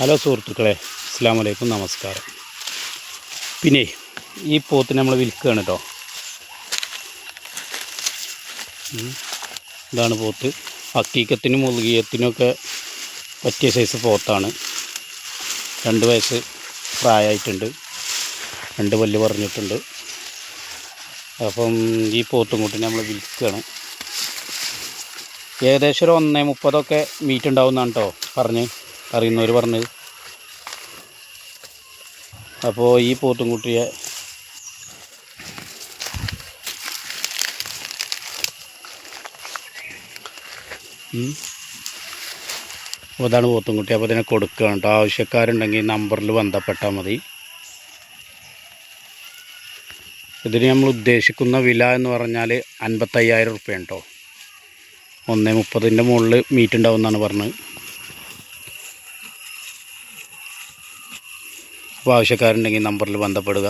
Hello സുഹൃത്തുക്കളെ അസ്സാം വലൈക്കും നമസ്കാരം. പിന്നെ ഈ പോത്തിനെ നമ്മൾ വിൽക്കുകയാണ് കേട്ടോ ഇതാണ് പോത്ത്. അക്കീക്കത്തിനും മുളുകിയത്തിനൊക്കെ പറ്റിയ സൈസ് പോത്താണ്. രണ്ട് വയസ്സ് പ്രായമായിട്ടുണ്ട് രണ്ട് പല്ല് പറഞ്ഞിട്ടുണ്ട്. അപ്പം ഈ പോത്തും കൂട്ടി നമ്മൾ വിൽക്കുകയാണ് ഏകദേശം ഒരു ഒന്നേ മുപ്പതൊക്കെ മീറ്റ് ഉണ്ടാവുന്നതാണ് കേട്ടോ പറഞ്ഞ്. അറിയുന്നവർ പറഞ്ഞത്. അപ്പോൾ ഈ പോത്തും കുട്ടിയെ ഉം. അപ്പോൾ പോത്തും കുട്ടി അപ്പോൾ ഇതിനെ കൊടുക്കുകയാണ് കേട്ടോ. ആവശ്യക്കാരുണ്ടെങ്കിൽ നമ്പറിൽ ബന്ധപ്പെട്ടാൽ മതി. ഇതിന് നമ്മൾ ഉദ്ദേശിക്കുന്ന വില എന്ന് പറഞ്ഞാൽ അൻപത്തയ്യായിരം റുപ്യ കേട്ടോ. ഒന്നേ മുപ്പതിന്റെ മുകളിൽ മീറ്റ് ഉണ്ടാവും എന്നാണ് പറഞ്ഞത്. അപ്പോൾ ആവശ്യക്കാരുണ്ടെങ്കിൽ നമ്പറിൽ ബന്ധപ്പെടുക.